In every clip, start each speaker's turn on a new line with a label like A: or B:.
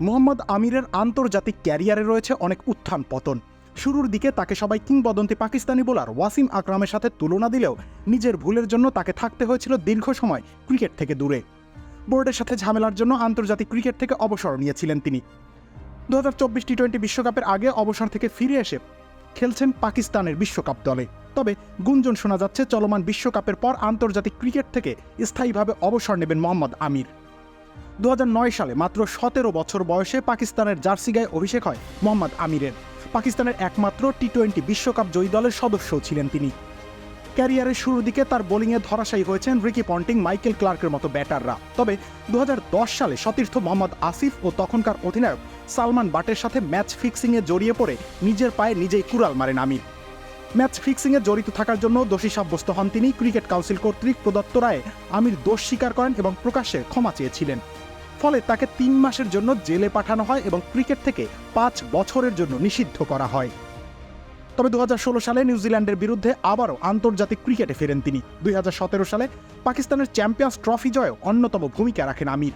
A: মোহাম্মদ আমিরের আন্তর্জাতিক ক্যারিয়ারে রয়েছে অনেক উত্থান পতন। শুরুর দিকে তাকে সবাই কিংবদন্তি পাকিস্তানি বোলার ওয়াসিম আকরামের সাথে তুলনা দিলেও নিজের ভুলের জন্য তাকে থাকতে হয়েছিল দীর্ঘ সময় ক্রিকেট থেকে দূরে। বোর্ডের সাথে ঝামেলার জন্য আন্তর্জাতিক ক্রিকেট থেকে অবসর নিয়েছিলেন তিনি। দু হাজার চব্বিশ টি টোয়েন্টি বিশ্বকাপের আগে অবসর থেকে ফিরে এসে খেলছেন পাকিস্তানের বিশ্বকাপ দলে। তবে গুঞ্জন শোনা যাচ্ছে, চলমান বিশ্বকাপের পর আন্তর্জাতিক ক্রিকেট থেকে স্থায়ীভাবে অবসর নেবেন মোহাম্মদ আমির। দু হাজার নয় সালে মাত্র সতেরো বছর বয়সে পাকিস্তানের জার্সি গায়ে অভিষেক হয় মোহাম্মদ আমিরের। পাকিস্তানের একমাত্র টি টোয়েন্টি বিশ্বকাপ জয়ী দলের সদস্য ছিলেন তিনি। ক্যারিয়ারের শুরুর দিকে তার বোলিংয়ে ধরাশায়ী হয়েছেন রিকি পন্টিং, মাইকেল ক্লার্কের মতো ব্যাটাররা। তবে দু হাজার দশ সালে সতীর্থ মোহাম্মদ আসিফ ও তখনকার অধিনায়ক সালমান বাটের সাথে ম্যাচ ফিক্সিংয়ে জড়িয়ে পড়ে নিজের পায়ে নিজেই কুড়াল মারেন আমির। ম্যাচ ফিক্সিংয়ে জড়িত থাকার জন্য দোষী সাব্যস্ত হন তিনি। ক্রিকেট কাউন্সিল কর্তৃক প্রদত্ত রায়ে আমির দোষ স্বীকার করেন এবং প্রকাশ্যে ক্ষমা চেয়েছিলেন। ফলে তাকে তিন মাসের জন্য জেলে পাঠানো হয় এবং ক্রিকেট থেকে পাঁচ বছরের জন্য নিষিদ্ধ করা হয়। তবে দু হাজার ষোলো সালে নিউজিল্যান্ডের বিরুদ্ধে আবারও আন্তর্জাতিক ক্রিকেটে ফেরেন তিনি। দুই হাজার সতেরো সালে পাকিস্তানের চ্যাম্পিয়ন্স ট্রফি জয়ে অন্যতম ভূমিকা রাখেন আমির।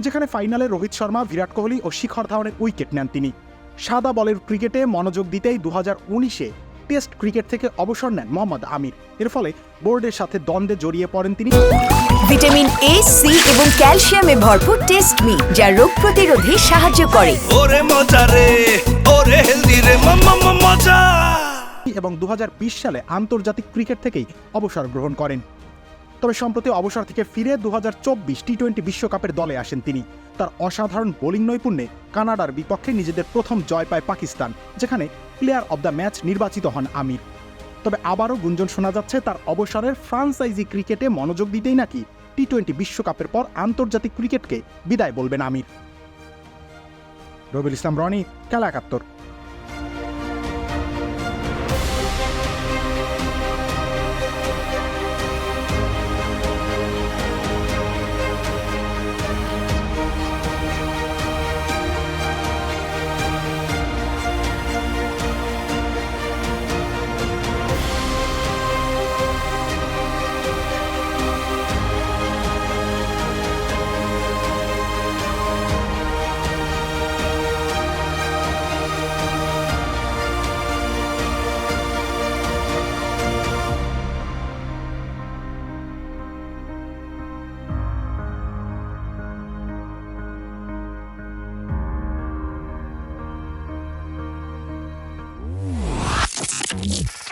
A: যেখানে ফাইনালে রোহিত শর্মা, বিরাট কোহলি ও শিখর ধাওয়ানের উইকেট নেন তিনি। সাদা বলের ক্রিকেটে মনোযোগ দিতেই দু হাজার উনিশে টেস্ট ক্রিকেট থেকে অবসর নেন মোহাম্মদ আমির। এর ফলে বোর্ডের সাথে দ্বন্দ্বে জড়িয়ে পড়েন তিনি।
B: ভিটামিন এ সি এবং ক্যালসিয়ামে ভরপুর টেস্ট মি যা রোগ প্রতিরোধে সাহায্য করে।
C: ওরে মজা রে ওরে হেলদি রে মাম্মা মজা।
A: এবং দু হাজার বিশ সালে আন্তর্জাতিক ক্রিকেট থেকেই অবসর গ্রহণ করেন। তবে সম্প্রতি অবসর থেকে ফিরে দু হাজার চব্বিশ টি টোয়েন্টি বিশ্বকাপের দলে আসেন তিনি। তার অসাধারণ বোলিং নৈপুণ্যে কানাডার বিপক্ষে নিজেদের প্রথম জয় পায় পাকিস্তান যেখানে প্লেয়ার অব দ্য ম্যাচ নির্বাচিত হন আমির। তবে আবারও গুঞ্জন শোনা যাচ্ছে, তার অবসরের ফ্রান্সাইজি ক্রিকেটে মনোযোগ দিতেই নাকি টি টোয়েন্টি বিশ্বকাপের পর আন্তর্জাতিক ক্রিকেটকে বিদায় বলবেন আমির। রবিল ইসলাম, রনি, খেলা একাত্তর। Thank you.